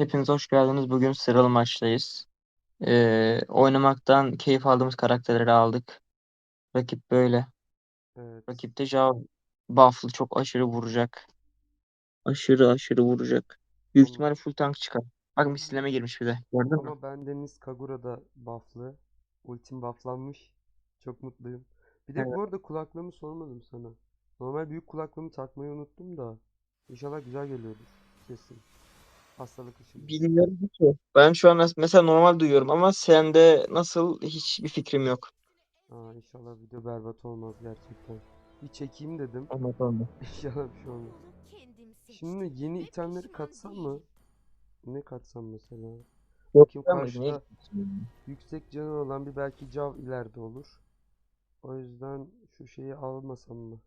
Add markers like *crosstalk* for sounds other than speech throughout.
Hepiniz hoş geldiniz. Bugün sıralı maçtayız. Ee, oynamaktan keyif aldığımız karakterleri aldık. Rakip böyle. Evet. Rakipte Jao buff'lı çok aşırı vuracak. Aşırı aşırı vuracak. Büyük Ama, ihtimalle full tank çıkar. Bak misleme girmiş bir de. Gördün mü? ama ben Deniz Kagura'da buff'lı. Ultim bufflanmış. Çok mutluyum. Bir de bu arada kulaklığımı sormadım sana. Normal büyük kulaklığımı takmayı unuttum da. İnşallah güzel geliyordur. Sesim. Hastalık ışığı. Bilmiyorum ki. Ben şu an mesela normal duyuyorum ama sende nasıl hiçbir fikrim yok. Aa, inşallah video berbat olmaz gerçekten. Bir çekeyim dedim. Anlatamam. *laughs* İnşallah bir şey olmaz. Şimdi yeni itemleri katsam mı? Ne katsam mesela? Yok niye? karşıda yüksek canı olan bir belki cav ileride olur. O yüzden şu şeyi almasam mı?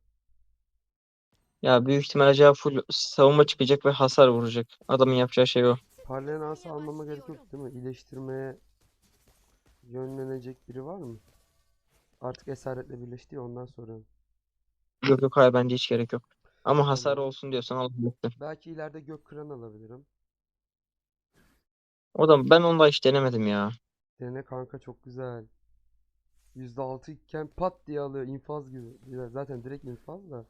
Ya büyük ihtimalle Jao full savunma çıkacak ve hasar vuracak. Adamın yapacağı şey o. Parlayan asa almama gerek yok değil mi? İyileştirmeye yönlenecek biri var mı? Artık esaretle birleşti ya ondan sonra. Yok yok hayır bence hiç gerek yok. Ama hasar olsun diyorsan alabilirsin. Belki ileride gök kıran alabilirim. O da ben onu da hiç denemedim ya. Dene kanka çok güzel. %6 iken pat diye alıyor infaz gibi. Zaten direkt infaz da.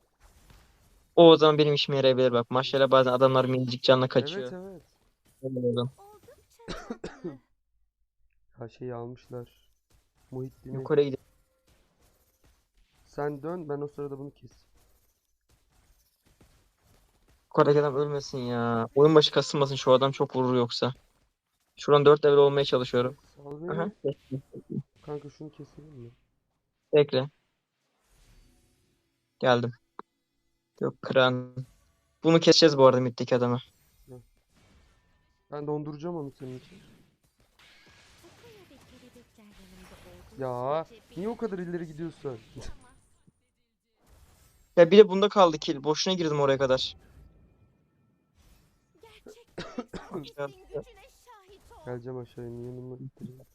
O o zaman benim işime yarayabilir bak. Maçlara bazen adamlar minicik canla kaçıyor. Evet evet. Öyle oldu. *coughs* Her şeyi almışlar. Muhittin'i. Yukarı gidelim. Sen dön ben o sırada bunu kes. Yukarıdaki adam ölmesin ya. Oyun başı kasılmasın şu adam çok vurur yoksa. Şuradan 4 level olmaya çalışıyorum. Sal Aha. beni. Bekle. Kanka şunu keselim mi? Bekle. Geldim. Yok kıran. Bunu keseceğiz bu arada middeki adamı. Ben donduracağım onu senin için. Ya niye o kadar ileri gidiyorsun? *laughs* Ya bir de bunda kaldı kill. Boşuna girdim oraya kadar. *coughs* Geleceğim aşağıya yanıma ittireyim.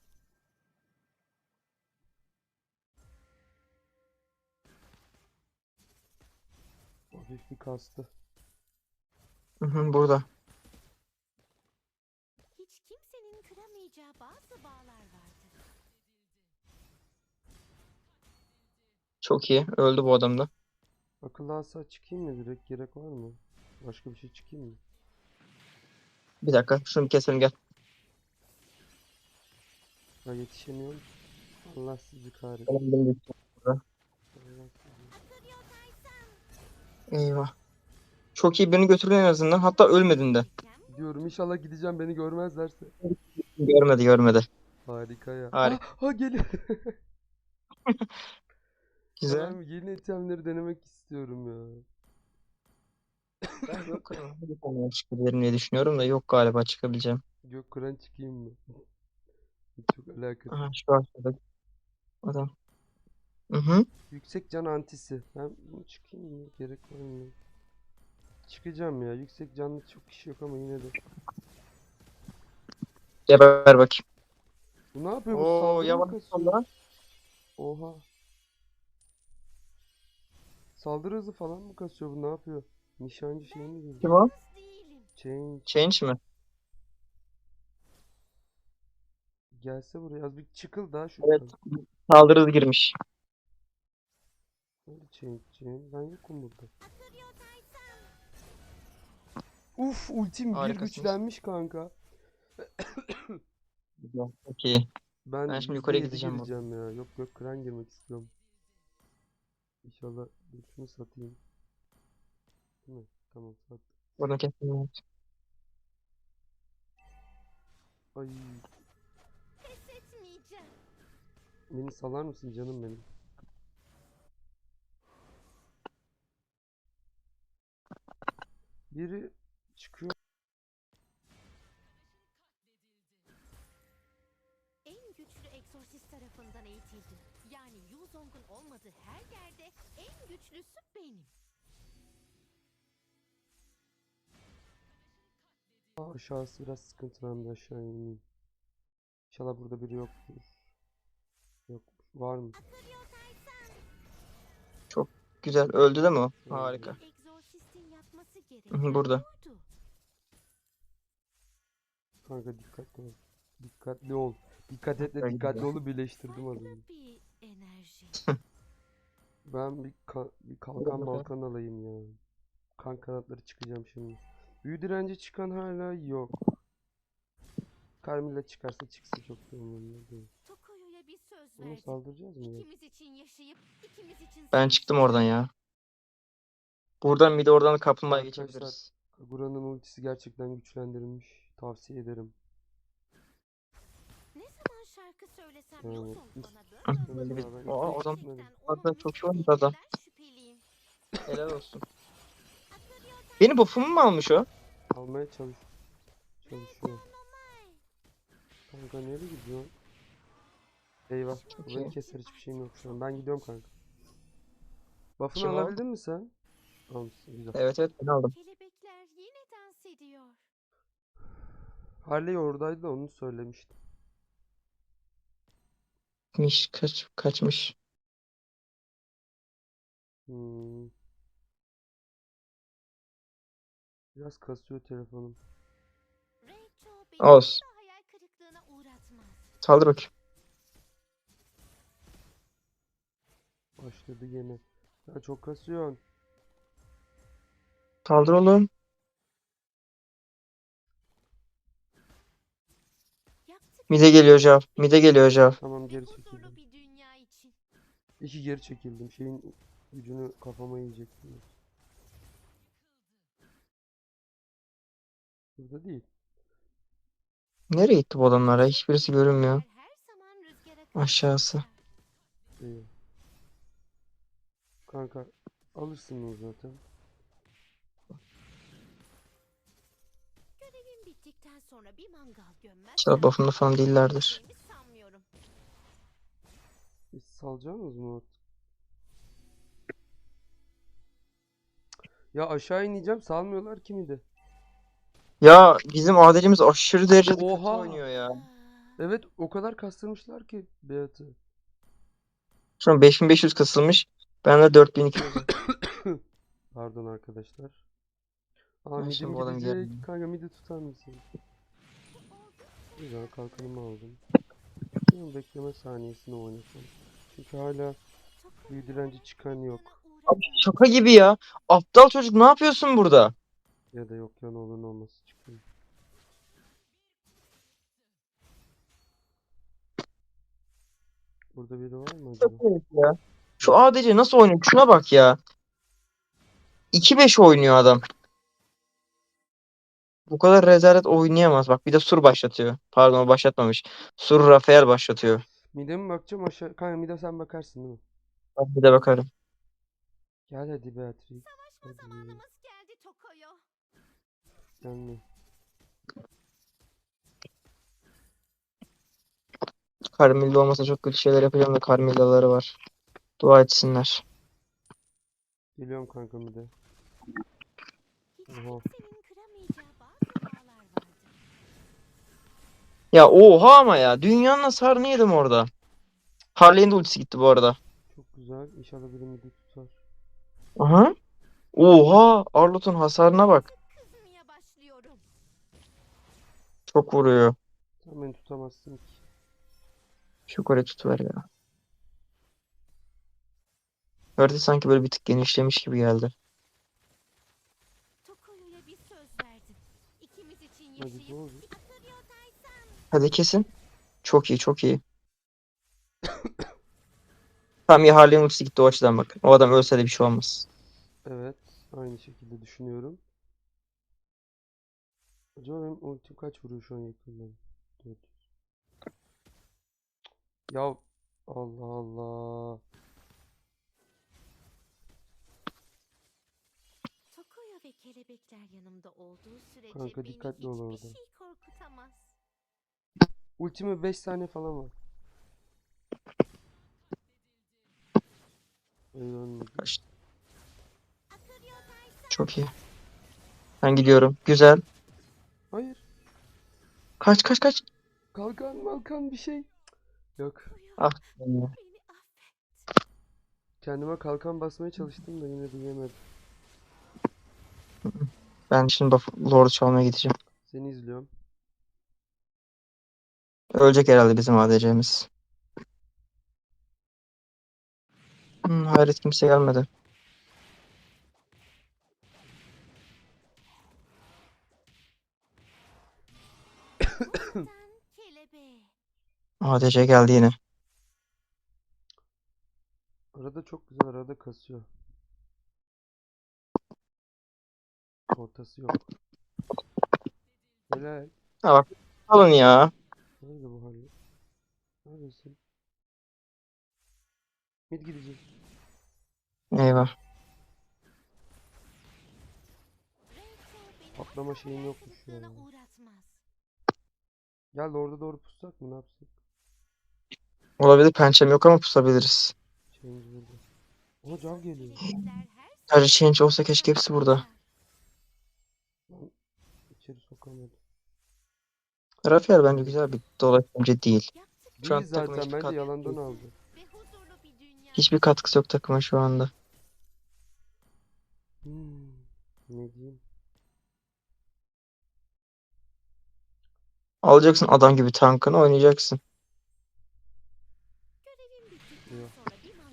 Hafif bir kastı. Hı hı, burada. Hiç kimsenin kıramayacağı bazı bağlar vardır. Çok iyi. Öldü bu adam da. Akıllı asa çıkayım mı direkt gerek var mı? Başka bir şey çıkayım mı? Bir dakika. Şunu bir keselim gel. Ya yetişemiyorum. Allah sizi kahretsin. De- Allah sizi- Eyvah. Çok iyi beni götürdün en azından. Hatta ölmedin de. Gidiyorum inşallah gideceğim beni görmezlerse. Görmedi görmedi. Harika ya. Harika. Ah, ah geliyor. *laughs* Güzel. Ben yeni itemleri denemek istiyorum ya. Ben yok kırmızı çıkabilirim diye düşünüyorum da yok galiba çıkabileceğim. Gök Kur'an çıkayım mı? *laughs* Çok alakası. Aha şu arkada adam. Hı hı. Yüksek can antisi. Ben bunu çıkayım mı? Gerek var mı? Çıkacağım ya. Yüksek canlı çok kişi yok ama yine de. Geber bakayım. Bu ne yapıyor? Bu Oo saldırı mı yavaş salla. Oha. Saldırı hızı falan mı kasıyor bu? Ne yapıyor? Nişancı şey mi geliyor? Kim o? Change. Change mi? Gelse buraya az bir çıkıl daha şu Evet. Saldırı hızı girmiş. Change'ciğim? Ben yokum burada. Uf ultim bir güçlenmiş kanka. Çok iyi. Ben, Ben şimdi yukarıya %7 gideceğim gireceğim ya. Yok yok kran girmek istiyorum. İnşallah şunu satayım. Değil mi? Tamam sat. Bunu kesin. Ay Pes etmeyeceğim. beni salar mısın canım benim? Biri çıkıyor. En güçlü egzorsist tarafından eğitildim. Yani Yuzong'un olmadığı her yerde en güçlüsü benim. Aa, aşağısı biraz sıkıntı ben bir aşağı ineyim. İnşallah burada biri yoktur. Yok var mı? Güzel. Öldü değil mi o? Harika. Bir egzorsistin yapması Hı hı, gereken burada. Kanka dikkatli ol. Dikkatli ol. Dikkat etle dikkatli olu birleştirdim az önce. *laughs* Ben bir, ka- bir kalkan balkan alayım ya. Kan kanatları çıkacağım şimdi. Büyü direnci çıkan hala yok. Carmilla çıkarsa çıksın çok da umurumda değil. Tokoyo'ya bir söz Bunu verdim. saldıracağız mı ya? İkimiz için yaşayıp ikimiz için Ben çıktım oradan ya. Buradan bir de oradan kapılmaya geçebiliriz. Kagura'nın ultisi gerçekten güçlendirilmiş. Tavsiye ederim. Ne zaman şarkı söylesem Yozong biz- bana bön bön Öyle bakıyor. bir- Aa, o Arada onun çok iyi oynadı adam. şüpheliyim. Helal olsun. Benim buff'umu mu almış o? Almaya çalış çalışıyor. Kanka nereye gidiyor? Eyvah. Bu beni iyi. keser hiçbir şeyim yok şu an. Ben gidiyorum kanka. Buff'ını Kim o? alabildin mi sen? Almışsın güzel. Evet evet ben aldım. Kelebekler yine dans ediyor. Harley oradaydı da onu söylemiştim. Kaçmış, kaç, kaçmış. Hmm. Biraz kasıyor telefonum. Rachel beni Olsun. asla hayal kırıklığına uğratmaz. Saldır bakayım. Başladı gene. Ya çok kasıyorsun. Saldır oğlum. Mide geliyor Jav. Mide geliyor Jav. Tamam geri çekildim. İki geri çekildim. Şeyin gücünü kafama yiyecektim. Burada değil. Nereye gitti bu adamlar ya? Hiçbirisi görünmüyor. Aşağısı. İyi. Kanka alırsın onu zaten. Görevim bittikten sonra bir mangal gömmezsem İnşallah buff'unda falan değillerdir. sanmıyorum. Siz salacaksınız mı artık? Ya aşağı ineceğim salmıyorlar ki mi de? Ya bizim ADC'miz aşırı derecede kötü Oha! oynuyor ya. Evet o kadar kastırmışlar ki Beat'ı. Şu an 5500 kasılmış. Ben de 4200. *coughs* Pardon arkadaşlar. Aa midim bu gidecek. yerim. Kanka midi tutar mısın? Güzel kalkanımı aldım. Şimdi bekleme saniyesini oynasam. Çünkü hala büyü direnci çıkan yok. Abi şaka gibi ya. Aptal çocuk ne yapıyorsun burada? Ya da yok ya ne olur ne olmaz çıkıyor. Burada biri var mı acaba? Ya. Şu ADC nasıl oynuyor? Şuna bak ya. 2-5 oynuyor adam. Bu kadar rezalet oynayamaz. Bak bir de Sur başlatıyor. Pardon o başlatmamış. Sur Rafael başlatıyor. Mide mi bakacağım aşağı? Kanka mide sen bakarsın değil mi? Ben bir de bakarım. Gel hadi Beatrix. Hadi. zamanımız geldi Tokoyo. Gelme. Carmilla olmasa çok kötü şeyler yapacağım da Carmilla'ları var. Dua etsinler. Geliyorum kanka mide. Hiç Oha. kimsenin kıramayacağı bazı bağlar vardır. Ya oha ama ya. Dünyanın hasarını yedim orada. Harley'in de ultisi gitti bu arada. Çok güzel. İnşallah biri midi tutar. Aha. Oha. Arlot'un hasarına bak. Çok vuruyor. Sen beni tutamazsın ki. Şu kore tutuver ya. Harita sanki böyle bir tık genişlemiş gibi geldi. Tokoyo'ya bir söz verdim. İkimiz için Hadi yaşayıp doğru. bir Akaryo Taysan. Hadi kesin. Çok iyi çok iyi. Tam ya Harley'in ultisi gitti o açıdan bak. O adam ölse de bir şey olmaz. Evet. Aynı şekilde düşünüyorum. Acaba benim ultim kaç vuruyor şu an yakından? 400. Ya Allah Allah. Tokoyo ve kelebekler yanımda olduğu sürece Kanka dikkatli ol hiçbir orada. şey korkutamaz. Ultime 5 saniye falan var. Ay ölmedi. Kaç- Akaryo Taysan. Çok iyi. Ben gidiyorum. Güzel. Hayır. Kaç kaç kaç. Kalkan malkan bir şey. Yok. Ah. Kendime kalkan basmaya çalıştım da yine de yemedim. Ben şimdi Lord'u çalmaya gideceğim. Seni izliyorum. Ölecek herhalde bizim ADC'miz. Hmm, hayret kimse gelmedi. ADC geldi yine. Arada çok güzel arada kasıyor. Ortası yok. Helal. Alın ya. Nerede bu hali? Neredesin? Mid gidecek. Eyvah. Patlama hayal yokmuş ya. Gel orada doğru pussak mı ne yapsak? Olabilir pençem yok ama pusabiliriz. Change burada. Ona cav geliyor. Her change olsa keşke hepsi burada. Rafael bence güzel bir dolaşımcı değil. Şu an Değil takıma zaten hiçbir bence kat- yalandan aldı. Hiçbir katkısı yok takıma şu anda. Hmm. Ne diyeyim? Alacaksın adam gibi tankını oynayacaksın.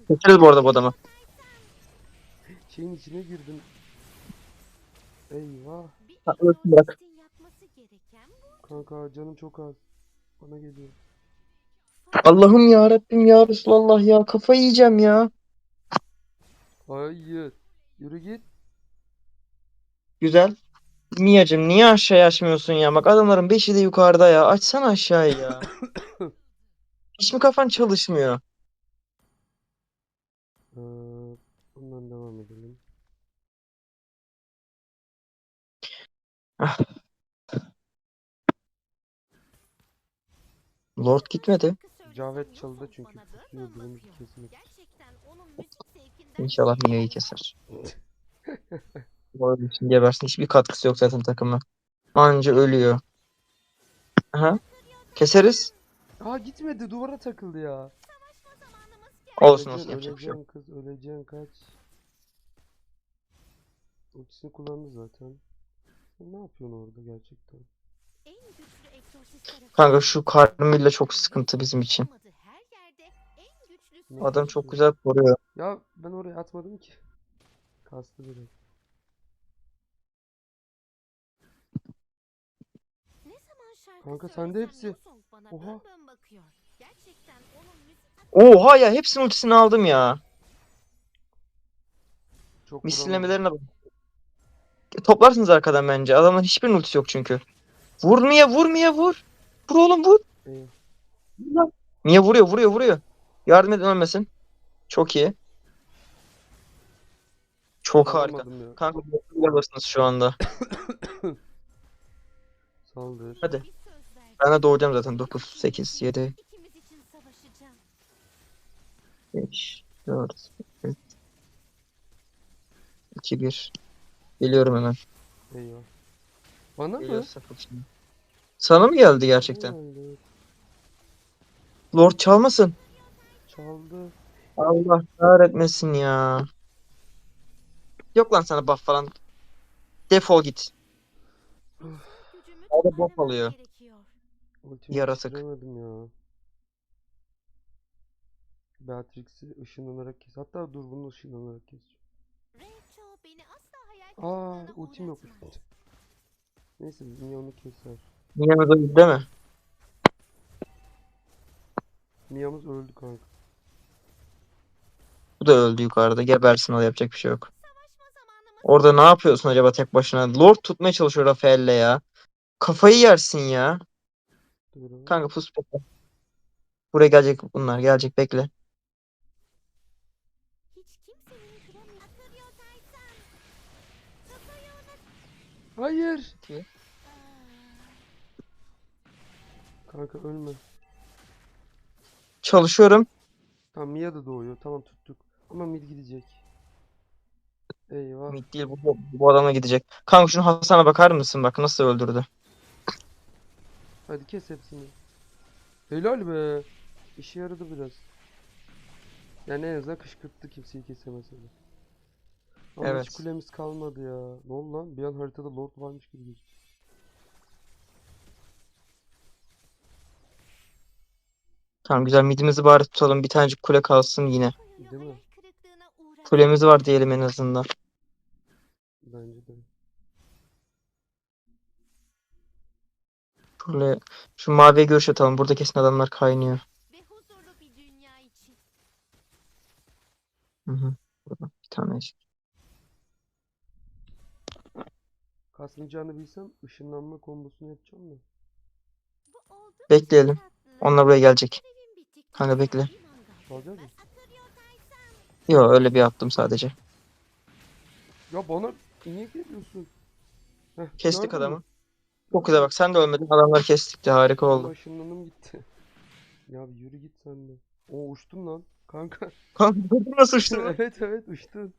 Yok. bu arada bu adamı. Şeyin içine girdim. Eyvah. Haklısın, bırak. Kanka canım çok az. Bana geliyor. Allah'ım ya Rabbim ya Resulallah ya kafayı yiyeceğim ya. Hayır. Yürü git. Güzel. Mia'cım niye aşağıya açmıyorsun ya? Bak adamların beşi de yukarıda ya. Açsana aşağıya ya. *coughs* Hiç mi kafan çalışmıyor? Ee, bundan devam edelim. Lord gitmedi. Cavet çalıda çünkü pusuyor birimizi kesmek. İnşallah Mia'yı keser. *laughs* Bu arada için gebersin. Hiçbir katkısı yok zaten takıma. Anca ölüyor. Aha. Keseriz. Aa gitmedi duvara takıldı ya. Olsun olsun yapacak bir şey yok. kız öleceksin kaç. Ultisini kullandı zaten. Ne yapıyorsun orada gerçekten? en güçlü egzorsist tarafı. Kanka şu Carmilla çok sıkıntı bizim için. Ne Adam çok güzel koruyor. Ya ben oraya atmadım ki. Kastı direkt. Kanka sende hepsi. Oha. Oha ya hepsinin ultisini aldım ya. Çok vuramadım. Misillemelerine bak. Toplarsınız arkadan bence. Adamın hiçbirinin ultisi yok çünkü. Vur Mia vur vur. Oğlum vur. Mia vuruyor vuruyor vuruyor. Yardım edin ölmesin. Çok iyi. Çok harika. Alamadım ya. Kanka yapıyorsunuz şu anda. *coughs* Saldır. Hadi. Ben de doğacağım zaten. 9, 8, 7, İkimiz için savaşacağım. 5, 4, 3, 2, 1. Geliyorum hemen. Eyvah. Bana mı? Sana mı geldi gerçekten? Lord çalmasın. Çaldı. Allah kahretmesin ya. Yok lan sana buff falan. Defol git. Gücümü O da bok alıyor. Ultimi Yaratık. yetiştiremedim ya. Beatrix'i ışınlanarak kes. Hatta dur bunu ışınlanarak kes. Aa ultim yok. Neyse Mia onu keser. Mia'mız öldü değil mi? Mia'mız öldü kanka. Bu da öldü yukarıda. Gebersin o yapacak bir şey yok. Orada ne yapıyorsun acaba tek başına? Lord tutmaya çalışıyor Rafael'le ya. Kafayı yersin ya. Kanka pus bekle. Buraya gelecek bunlar. Gelecek bekle. hiç kimsenin kıramıyor. Akılıyor Titan. Kafayı unut. Hayır. Aa, Kanka ölme. Çalışıyorum. Tamam Mia da doğuyor. Tamam tuttuk. Ama mid gidecek. Eyvah. Mid değil bu, bu, adama gidecek. Kanka şunu Hasan'a bakar mısın? Bak nasıl öldürdü. Hadi kes hepsini. Helal be. İşe yaradı biraz. Yani en azından kışkırttı kimseyi kesemese de. Ama hiç Evet. kulemiz kalmadı ya. Ne oldu lan? Bir an haritada lord varmış gibi gözüküyor. Tamam güzel midimizi bari tutalım. Bir tanecik kule kalsın yine. Değil mi? Kulemiz var diyelim en azından. Bence de. Şöyle şu maviye görüş atalım. Burada kesin adamlar kaynıyor. Hı hı. Bir tane. Kasmayacağını bilsem ışınlanma kombosunu yapacağım da. Bekleyelim. Onlar buraya gelecek. Kanka bekle. mangal Alacağız mı? Yo öyle bir attım sadece. Ya bana niye geliyorsun? Heh, Kestik gördün mü? adamı. Çok güzel bak sen de ölmedin. Adamları kestik de harika oldu. ışınlanım gitti. *laughs* Ya bir yürü git sen de. Oo uçtun lan. Kanka. *laughs* Kanka nasıl uçtu? *laughs* evet evet uçtun.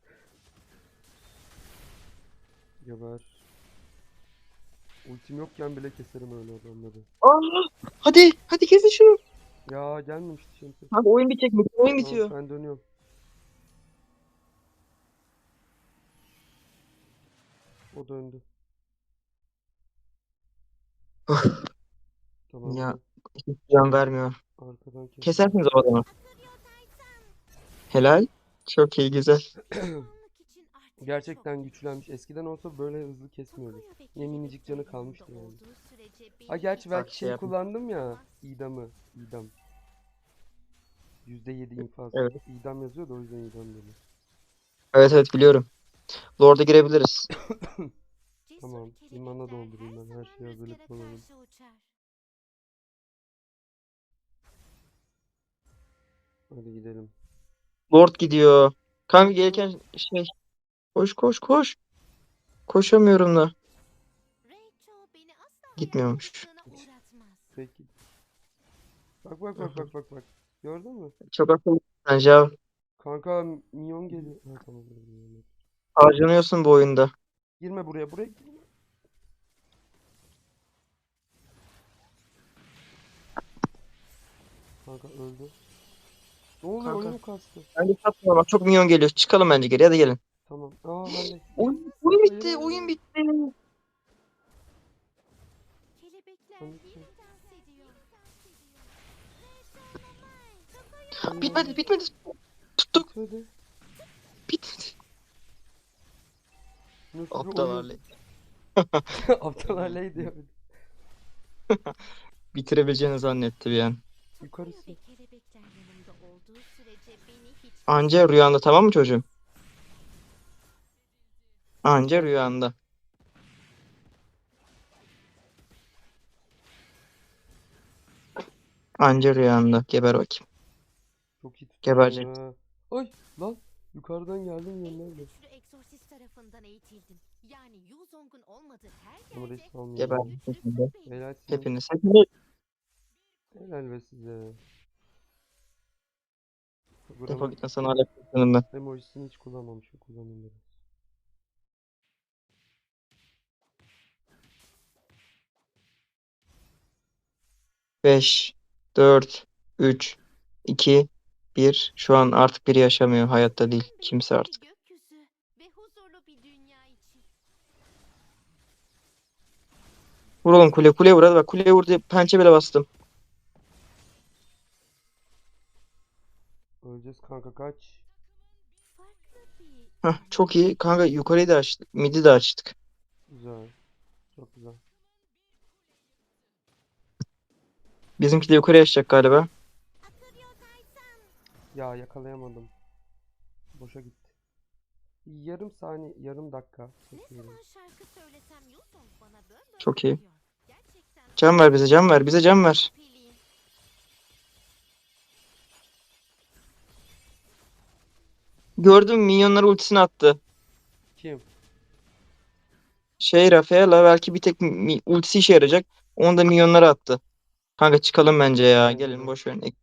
Geber. Ultim yokken bile keserim öyle adamları. Aa, hadi hadi kesin şunu. Ya gelmemişti şimdi. Kanka oyun bitecek mi? Oyun Tamam, bitiyor. ben dönüyorum. O döndü. Tamam. Ya. Hiç can vermiyor. Arkadan kes. Kesersiniz o adamı. Helal. Çok iyi güzel. *clears throat* Gerçekten güçlenmiş. Eskiden olsa böyle hızlı kesmiyordu. Yine minicik canı kalmıştı yani. Ha gerçi belki şey yapma. kullandım ya. İdamı. İdam. %7 infaz. Evet. İdam yazıyor da o yüzden idam dedim. Evet evet biliyorum. Lord'a girebiliriz. *coughs* Tamam, kelebekler imana doldurayım ben, her şeyi hazırlıklı olalım. Hadi gidelim. Lord gidiyor. Kanka gelirken şey. Koş koş koş. Koşamıyorum da. Gitmiyormuş. Peki. Bak bak bak bak bak bak. Gördün mü? Çok akıllı bence abi. Kanka minyon geliyor. Ha tamam. gördüm. Harcanıyorsun bu oyunda. Girme buraya buraya girme. Kanka öldü. Ne oluyor Kanka. oyunu kastı. Bence satma bak çok minyon geliyor. Çıkalım bence geri hadi gelin. Tamam. Aa hadi. Oyun, oyun bitti oyun hayır. bitti. Tamam. Bitmedi bitmedi. Tuttuk. Hadi. Bitmedi. Nasıl Aptal oyun? *laughs* Aptal hale diyor. *laughs* Bitirebileceğini zannetti bir an. Yukarısı. Anca rüyanda tamam mı çocuğum? Anca rüyanda. Anca rüyanda. Geber bakayım. Çok iyi Gebercek. Ay lan yukarıdan geldim yanına. da. Tarafından eğitildim. Yani Yuzong'un olmadığı her yerde Geber. almıyorum. Helal, size- Hepiniz. Hepiniz. helal be size. Defol Buranın gitme sana alakalı ben. emojisini hiç kullanmamışım. Kullanayım. 5, 4, 3, 2, 1. Şu an artık biri yaşamıyor. Hayatta değil. Kimse artık. Vur oğlum kule. Kuleye vur. Hadi bak kuleye vur diye pençe bile bastım. Öleceğiz kanka kaç. Hah, çok iyi. Kanka yukarıyı da açtık. Midi de açtık. Güzel. Çok güzel. Bizimki de yukarı açacak galiba. Ya yakalayamadım. Boşa gitti. Yarım saniye, yarım dakika. Çekiyorum. zaman şarkı söylesem Yuzong bana böyle Çok iyi. Can ver bize can ver. Bize can ver. Gördüm minyonlar ultisini attı. Kim? Şey Rafaela belki bir tek ultisi işe yarayacak. Onu da minyonlara attı. Kanka çıkalım bence ya. Gelin boş verin.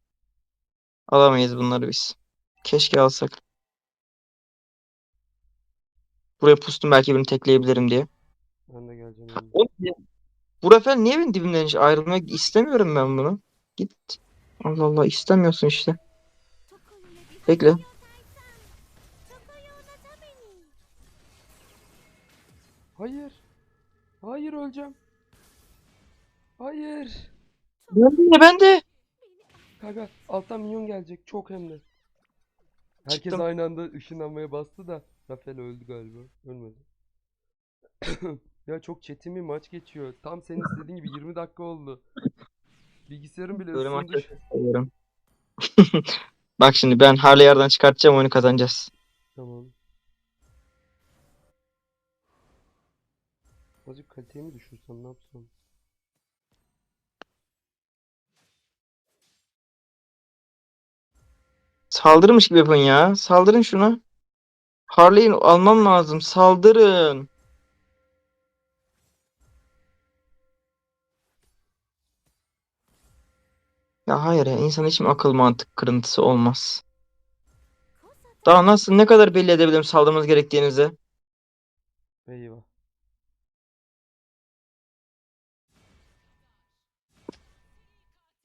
Alamayız bunları biz. Keşke alsak. Buraya pustum belki birini tekleyebilirim diye. Ben de geleceğim. Oğlum Bu Rafael niye benim dibimden hiç ayrılmak istemiyorum ben bunu. Git. Allah Allah istemiyorsun işte. Bekle. Hayır. Hayır öleceğim. Hayır. Ben de ben de. Kanka alttan minyon gelecek. Çok hem de. Herkes Çıktım. aynı anda ışınlanmaya bastı da Rafael öldü galiba. Ölmedi. *clears throat* Ya çok çetin bir maç geçiyor. Tam senin istediğin gibi 20 dakika oldu. Bilgisayarım bile Böyle ısındı. maçları seviyorum. *laughs* Bak şimdi ben Harley yerden çıkartacağım oyunu kazanacağız. Tamam. Azıcık kaliteyi mi düşürsem ne yapsam? Saldırmış gibi yapın ya. Saldırın şuna. Harley'in almam lazım. Saldırın. Ya hayır ya insan mi akıl mantık kırıntısı olmaz? Daha nasıl ne kadar belli edebilirim saldırmamız gerektiğinizi? Eyvah.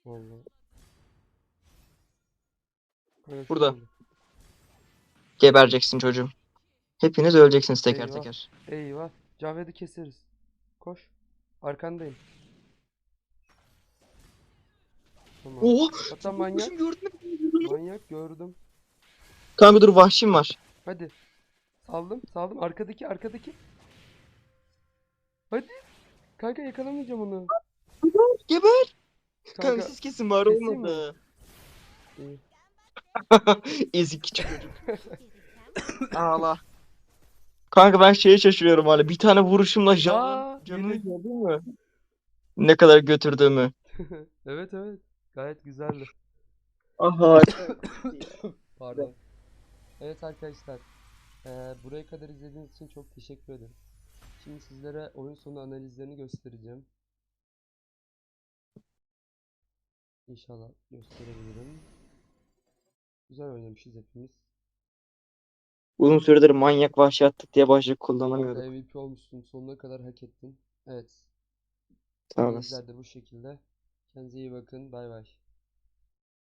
Vallahi. Şu Burada. oldu. Gebereceksin çocuğum. Hepiniz öleceksiniz teker Eyvah. teker. Eyvah. Caved'i keseriz. Koş. Arkandayım. Tamam. Oha! Hatta manyak. Gördün mü? Manyak gördüm. Kanka dur vahşim var. Hadi. Saldım. Saldım. Arkadaki arkadaki. Hadi. Kanka yakalamayacağım onu. Geber. Kanka, Kanka. siz kesin var olmadı. İyi. *laughs* Ezik küçük çocuk. Ağla. Kanka ben şeye şaşırıyorum hala. Bir tane vuruşumla Aa, canını, canını gördün mü? Ne kadar götürdüğümü. *laughs* Evet evet. Gayet güzeldi. Aha. *coughs* Pardon. Evet arkadaşlar. eee, buraya kadar izlediğiniz için çok teşekkür ederim. Şimdi sizlere oyun sonu analizlerini göstereceğim. İnşallah gösterebilirim. Güzel oynamışız hepimiz. Uzun süredir manyak vahşi attık diye başlık kullanamıyorduk. MVP olmuşsun. Sonuna kadar hak ettin. Evet. Olasın. Analizler de bu şekilde. Kendinize iyi bakın. Bay bay.